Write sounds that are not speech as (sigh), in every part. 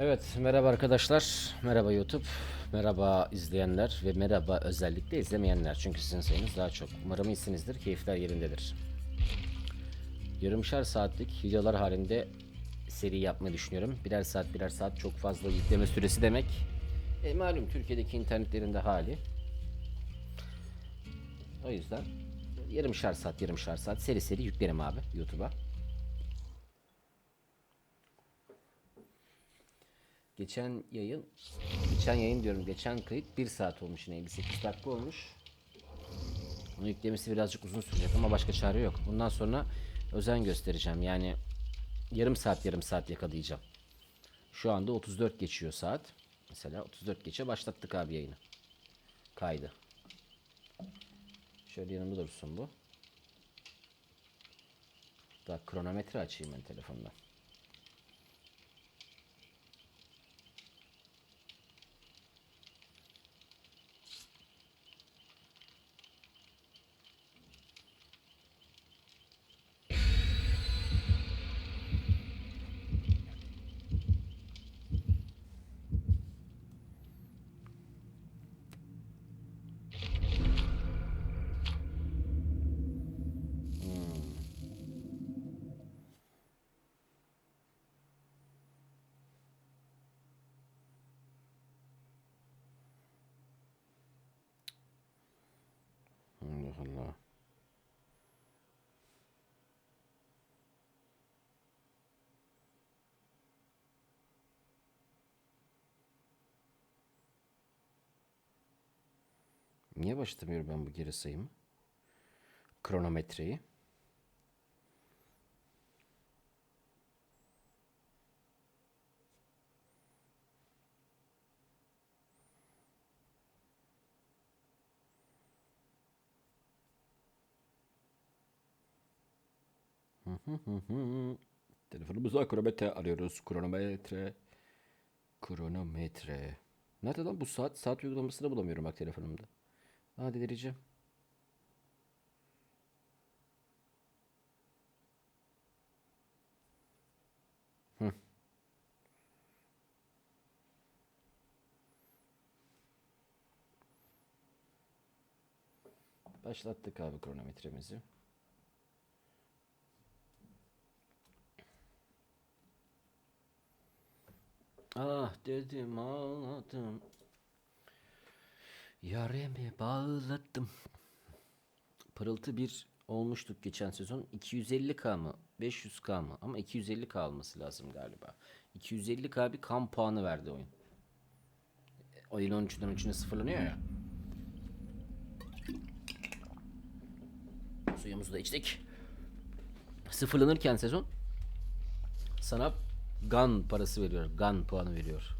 Evet, merhaba arkadaşlar, merhaba YouTube, merhaba izleyenler ve merhaba özellikle izlemeyenler. Çünkü sizin sayınız daha çok. Umarım iyisinizdir, keyifler yerindedir. Yarımşar saatlik videolar halinde seri yapmayı düşünüyorum. Birer saat birer saat çok fazla yükleme süresi demek. E, malum Türkiye'deki internetlerin de hali. O yüzden yarımşar saat yarımşar saat seri seri yüklerim abi YouTube'a. Geçen yayın, geçen yayın diyorum, geçen kayıt 1 saat olmuş yine 58 dakika olmuş. Bunu yüklemesi birazcık uzun sürecek ama başka çare yok. Bundan sonra özen göstereceğim. Yani yarım saat yarım saat yakalayacağım. Şu anda 34 geçiyor saat. Mesela 34 geçe başlattık abi yayını. Kaydı. Şöyle yanımda dursun bu. Daha kronometre açayım ben telefondan. Allah Allah. Niye başlatamıyorum ben bu geri sayımı? Kronometreyi. (laughs) Telefonumuza kronometre arıyoruz. Kronometre. Kronometre. Nerede lan bu saat? Saat uygulamasını bulamıyorum bak telefonumda. Aa delireceğim. Başlattık abi kronometremizi. Ah dedim ağladım. Yaremi bağladım. Pırıltı bir olmuştuk geçen sezon. 250k mı? 500k mı? Ama 250k alması lazım galiba. 250k bir kan puanı verdi oyun. Oyun 13'den 13'üne sıfırlanıyor ya. Suyumuzu da içtik. Sıfırlanırken sezon sana gun parası veriyor. Gun puanı veriyor.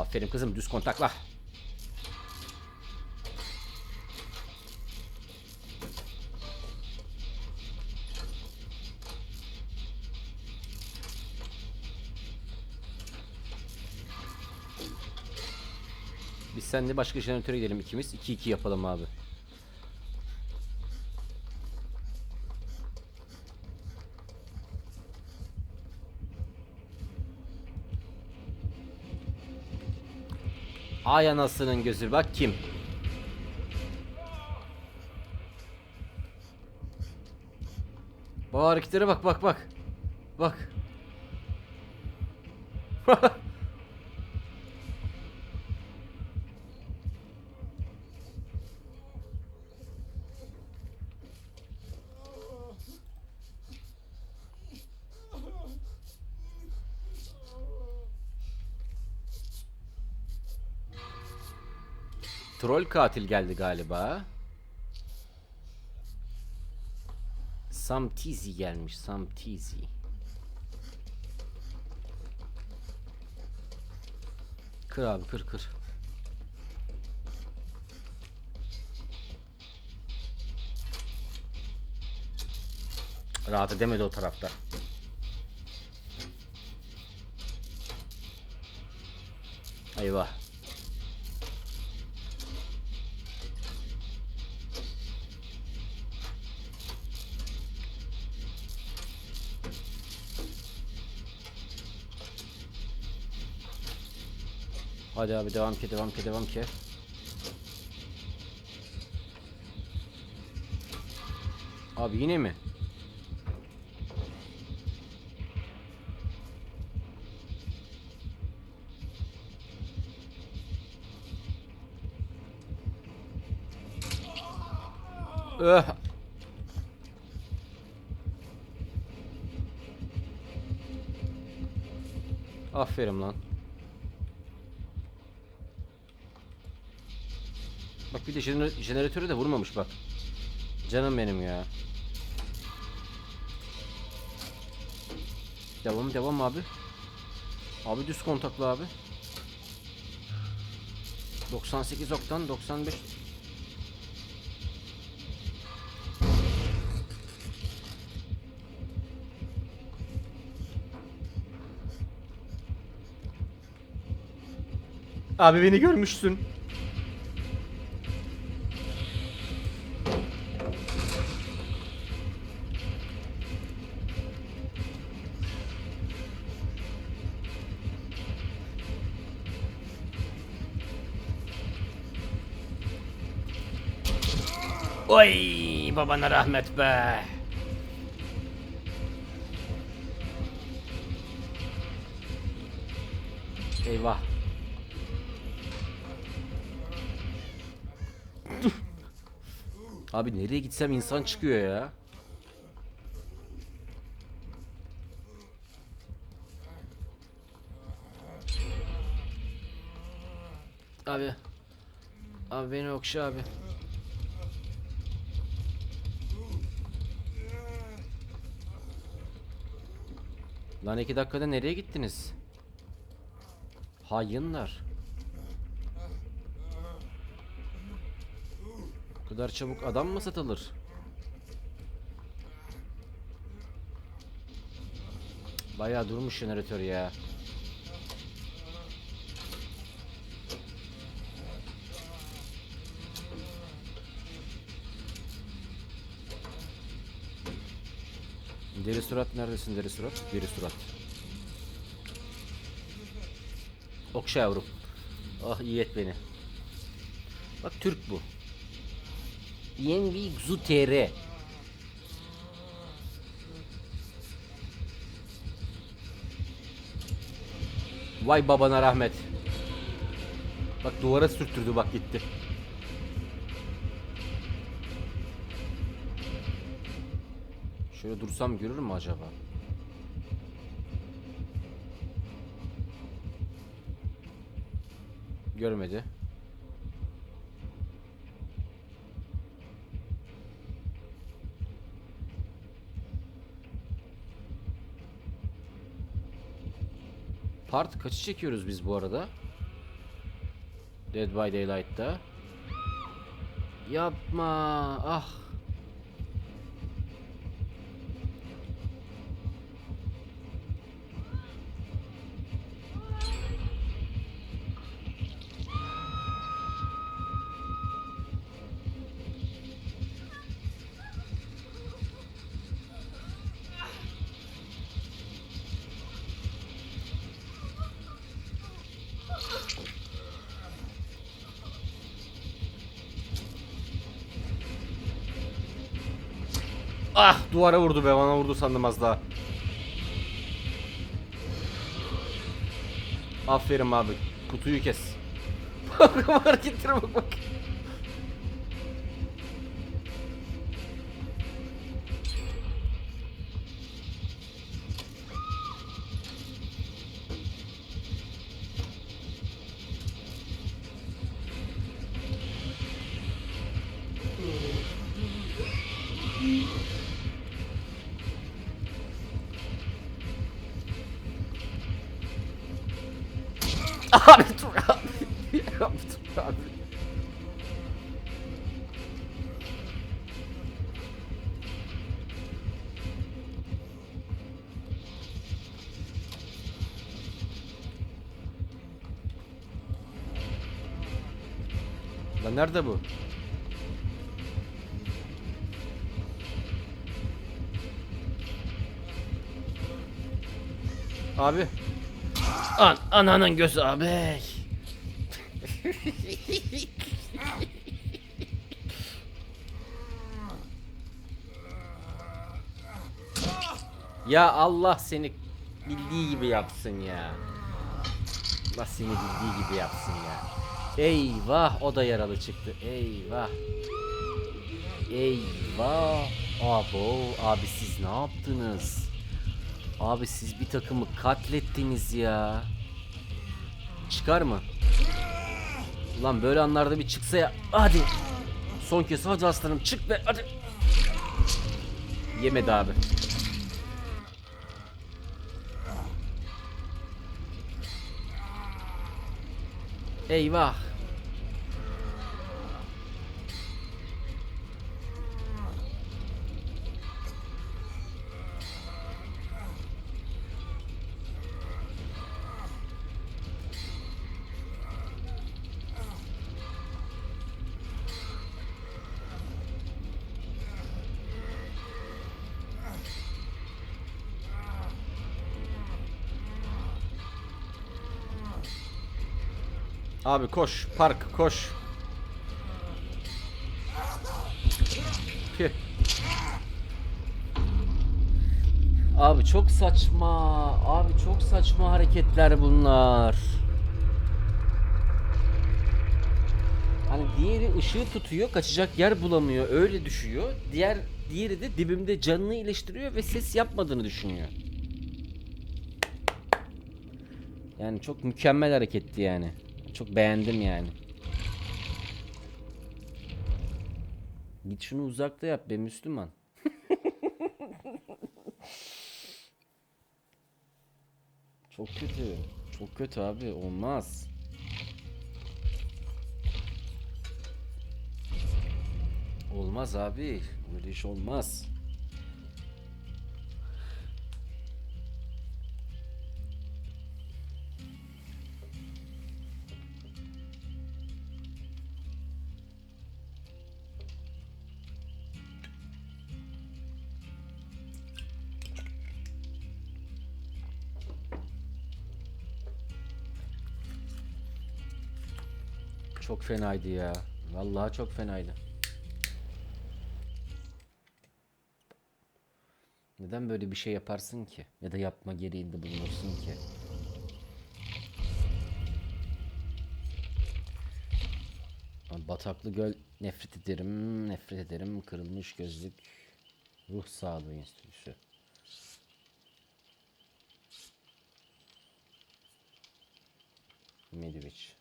Aferin kızım düz kontakla. Biz seninle başka jeneratöre gidelim ikimiz. 2-2 yapalım abi. Ay anasının gözü bak kim? Bu hareketlere bak bak bak. Bak. (laughs) Troll katil geldi galiba. Samtizi gelmiş. Samtizi. Kır abi kır kır. Rahat edemedi o tarafta. Eyvah. Hadi abi devam ki devam ki devam ki. Abi yine mi? Öh. Aferin lan. Bak bir de jener- jeneratörü de vurmamış bak. Canım benim ya. Devam devam abi. Abi düz kontaklı abi. 98 oktan 95 Abi beni görmüşsün. Oy babana rahmet be. Eyvah. Abi nereye gitsem insan çıkıyor ya. Abi. Abi beni okşa abi. Lan iki dakikada nereye gittiniz? Hayınlar. Bu kadar çabuk adam mı satılır? Bayağı durmuş jeneratör ya. Deri surat neredesin deri surat? Deri surat. Okşa yavrum. Ah iyi et beni. Bak Türk bu. Yenvi Zutere. Vay babana rahmet. Bak duvara sürttürdü bak gitti. Şöyle dursam görür mü acaba? Görmedi. Part kaçı çekiyoruz biz bu arada? Dead by Daylight'ta. Yapma. Ah. Ah duvara vurdu be bana vurdu sandım az daha. Aferin abi. Kutuyu kes. (laughs) Bak hareketlere bak bak. Abi. Lan nerede bu? Abi. An ananın gözü abi. Ya Allah seni bildiği gibi yapsın ya. Allah seni bildiği gibi yapsın ya. Eyvah o da yaralı çıktı. Eyvah. Eyvah. Abo abi siz ne yaptınız? Abi siz bir takımı katlettiniz ya. Çıkar mı? Ulan böyle anlarda bir çıksa ya. Hadi. Son kez hadi aslanım çık be hadi. Yemedi abi. Eyvah. Abi koş, park koş. Püh. Abi çok saçma. Abi çok saçma hareketler bunlar. Hani diğeri ışığı tutuyor, kaçacak yer bulamıyor, öyle düşüyor. Diğer diğeri de dibimde canını iyileştiriyor ve ses yapmadığını düşünüyor. Yani çok mükemmel hareketti yani. Çok beğendim yani. Git şunu uzakta yap be Müslüman. (laughs) Çok kötü. Çok kötü abi. Olmaz. Olmaz abi. Böyle iş olmaz. Çok fenaydı ya. Vallahi çok fenaydı. Neden böyle bir şey yaparsın ki? Ya da yapma gereğinde bulunursun ki? Bataklı Göl nefret ederim, nefret ederim. Kırılmış gözlük ruh sağlığı enstitüsü. Mediviç.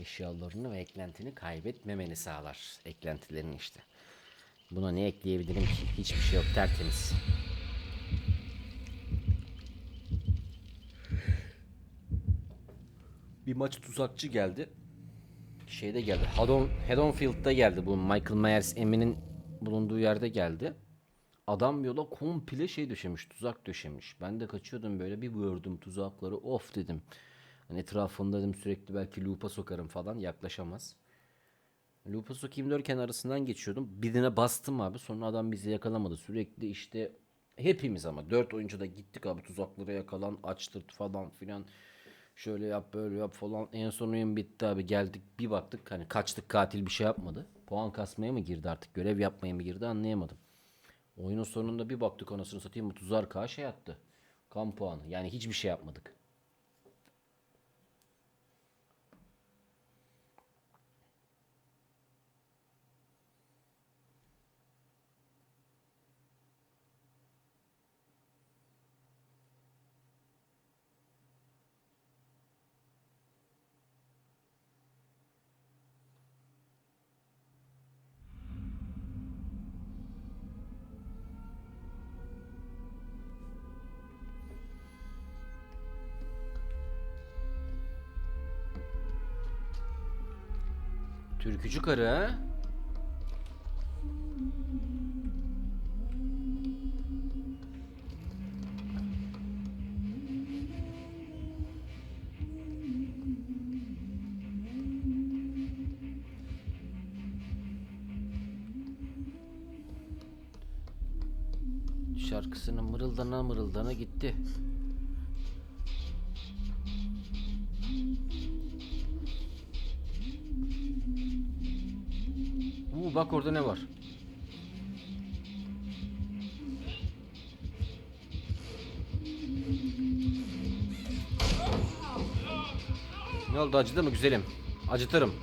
Eşyalarını ve eklentini kaybetmemeni sağlar. Eklentilerin işte. Buna ne ekleyebilirim ki? Hiçbir şey yok tertemiz. Bir maç tuzakçı geldi. Şeyde geldi. Haddon, Haddonfield'da geldi bu Michael Myers Emmy'nin bulunduğu yerde geldi. Adam yola komple şey döşemiş, tuzak döşemiş. Ben de kaçıyordum böyle bir gördüm tuzakları. Of dedim. Hani etrafında dedim sürekli belki loop'a sokarım falan yaklaşamaz. Loop'a sokayım derken arasından geçiyordum. Birine bastım abi. Sonra adam bizi yakalamadı. Sürekli işte hepimiz ama dört oyuncu da gittik abi tuzaklara yakalan açtırt falan filan. Şöyle yap böyle yap falan. En son oyun bitti abi. Geldik bir baktık hani kaçtık katil bir şey yapmadı. Puan kasmaya mı girdi artık görev yapmaya mı girdi anlayamadım. Oyunun sonunda bir baktık anasını satayım bu tuzar K şey attı. Kan puanı. Yani hiçbir şey yapmadık. Türkücü karı şarkısını mırıldana mırıldana gitti. Bak orada ne var? Ne oldu acıdı mı güzelim? Acıtırım.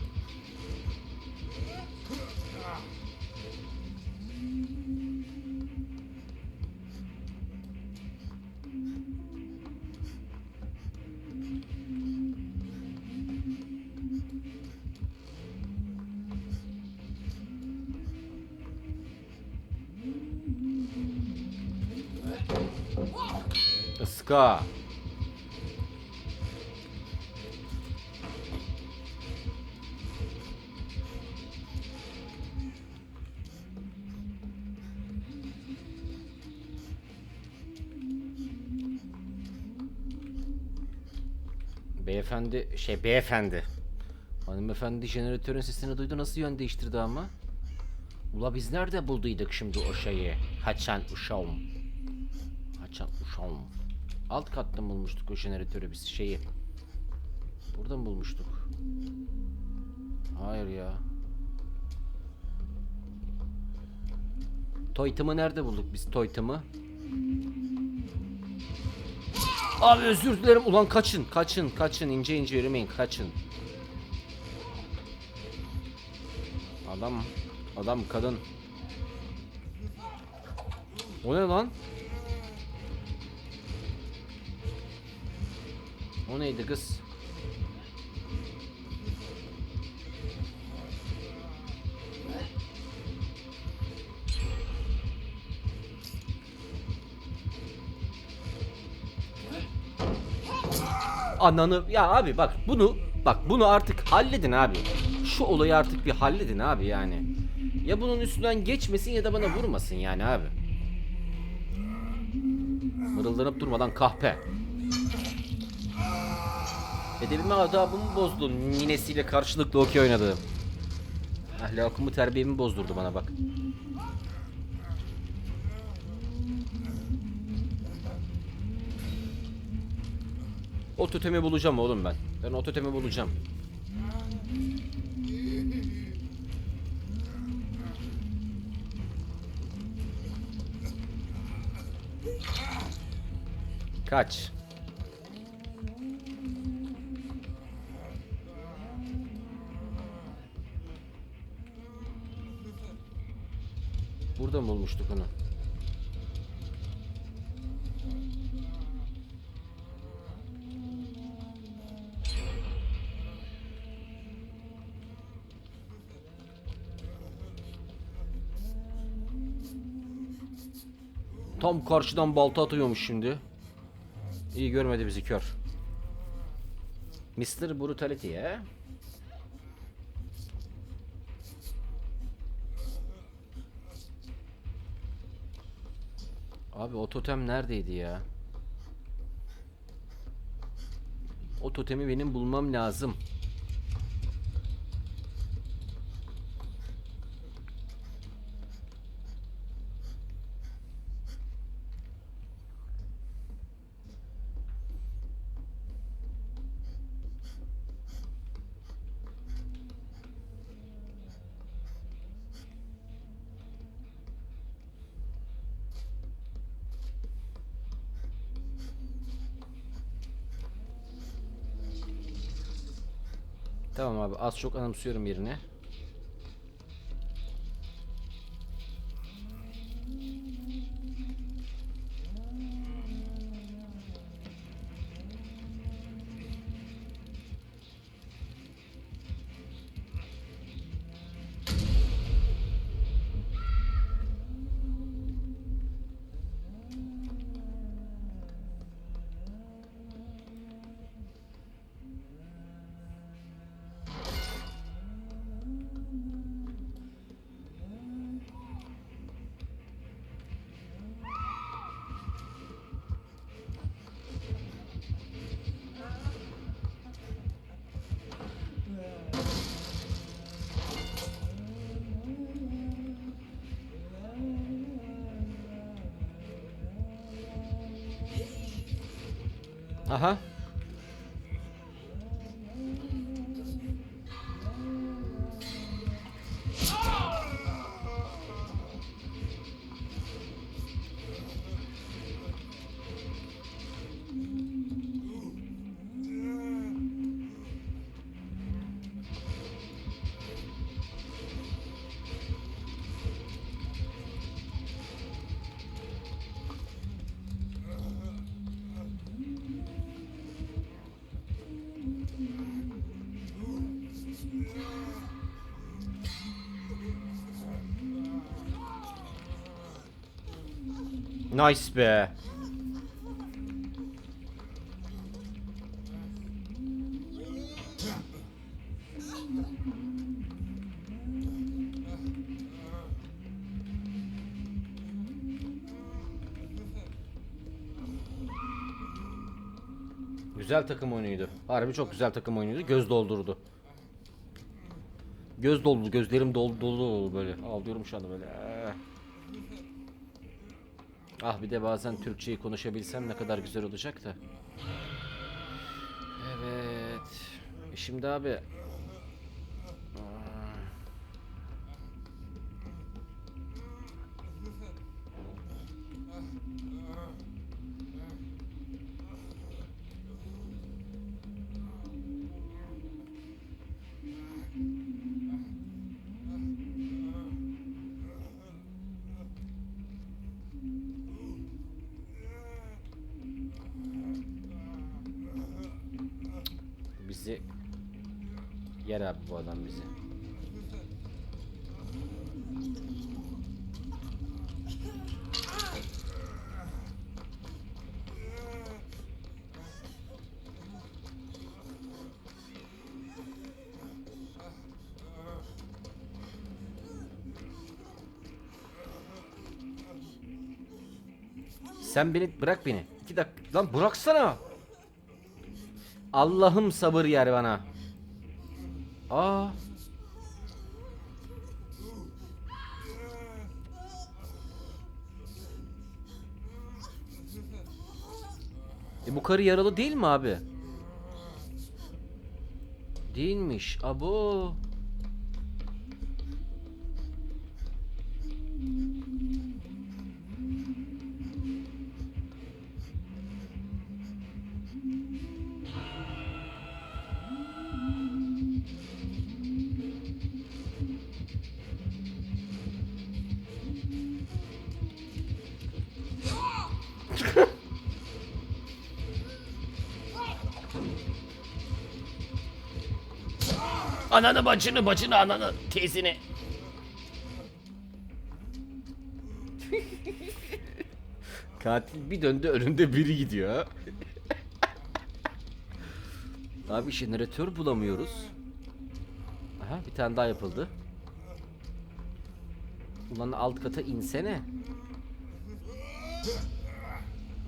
Beyefendi, şey beyefendi. Hanımefendi jeneratörün sesini duydu nasıl yön değiştirdi ama? Ula biz nerede bulduyduk şimdi o şeyi? Haçan uşağım. Haçan uşağım. Alt katta mı bulmuştuk o jeneratörü biz şeyi? Burada mı bulmuştuk? Hayır ya. Toytamı nerede bulduk biz Toytamı? Abi özür dilerim ulan kaçın kaçın kaçın ince ince yürümeyin kaçın. Adam adam kadın. O ne lan? O neydi kız? Ananı ya abi bak bunu bak bunu artık halledin abi. Şu olayı artık bir halledin abi yani. Ya bunun üstünden geçmesin ya da bana vurmasın yani abi. Mırıldanıp durmadan kahpe. Edebimi adabımı bozdun ninesiyle karşılıklı okey oynadı. Ahlakımı terbiyemi bozdurdu bana bak. O totemi bulacağım oğlum ben. Ben o totemi bulacağım. Kaç. Mı bulmuştuk onu? Tam karşıdan balta atıyormuş şimdi. İyi görmedi bizi kör. Mr. Brutality ya. Abi o totem neredeydi ya? O totemi benim bulmam lazım. Tamam abi az çok anımsıyorum yerini. Aha. Nice be. Güzel takım oyunuydu. Harbi çok güzel takım oyunuydu. Göz doldurdu. Göz doldu. Gözlerim doldu dolu dolu böyle. Ağlıyorum şu anda böyle. Ah. Bir de bazen Türkçeyi konuşabilsem ne kadar güzel olacak da. Evet. E şimdi abi. Bizi yer abi bu adam bizi. Sen beni bırak beni. İki dakika. Lan bıraksana. Allah'ım sabır yer bana. Aa. E bu karı yaralı değil mi abi? Değilmiş. Abo. Ananı bacını bacını ananı teyzini. (laughs) Katil bir döndü önünde biri gidiyor. Abi jeneratör bulamıyoruz. Aha bir tane daha yapıldı. Ulan alt kata insene.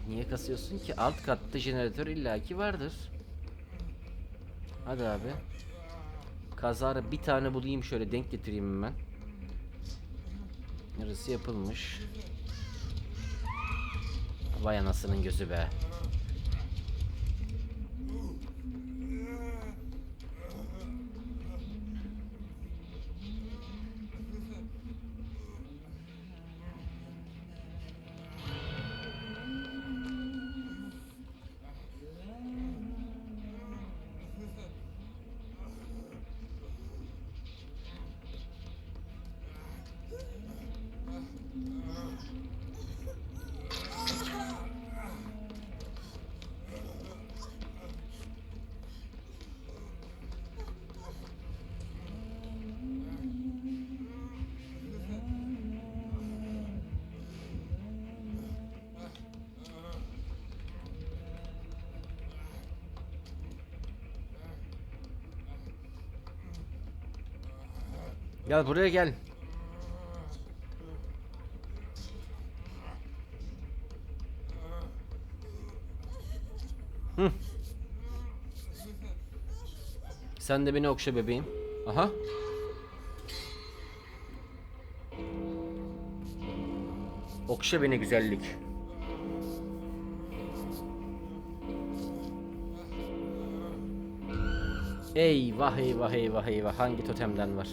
Niye kasıyorsun ki? Alt katta jeneratör illaki vardır. Hadi abi. Kazara bir tane bulayım şöyle denk getireyim hemen. Yarısı yapılmış. Vay anasının gözü be. Gel buraya gel. Hı. Sen de beni okşa bebeğim. Aha. Okşa beni güzellik. Eyvah eyvah eyvah eyvah. Hangi totemden var?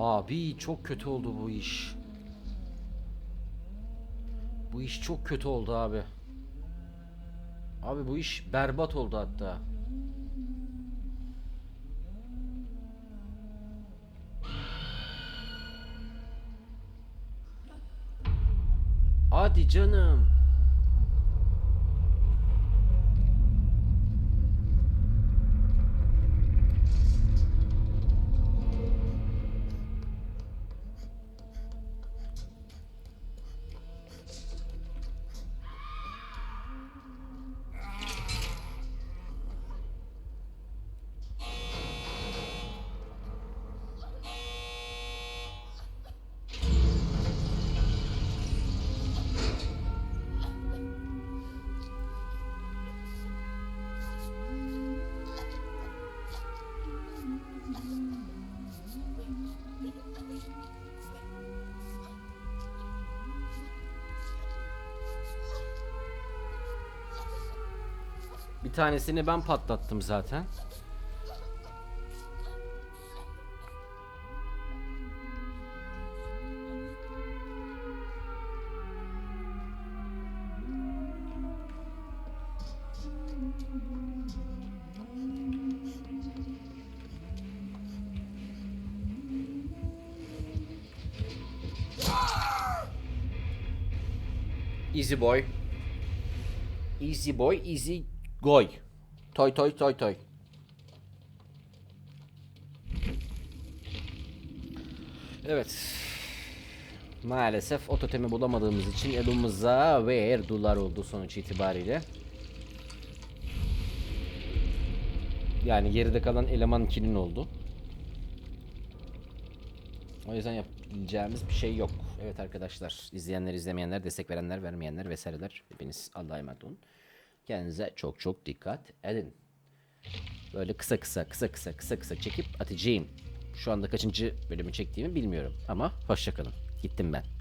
Abi çok kötü oldu bu iş. Bu iş çok kötü oldu abi. Abi bu iş berbat oldu hatta. Hadi canım. Tanesini ben patlattım zaten. Easy boy. Easy boy, easy goy. Toy toy toy toy. Evet. Maalesef o totemi bulamadığımız için elimize verdular oldu sonuç itibariyle. Yani geride kalan eleman 2'nin oldu. O yüzden yapabileceğimiz bir şey yok. Evet arkadaşlar, izleyenler, izlemeyenler, destek verenler, vermeyenler vesaireler. Hepiniz Allah'a emanet olun. Kendinize çok çok dikkat edin. Böyle kısa kısa kısa kısa kısa kısa çekip atacağım. Şu anda kaçıncı bölümü çektiğimi bilmiyorum ama hoşçakalın. Gittim ben.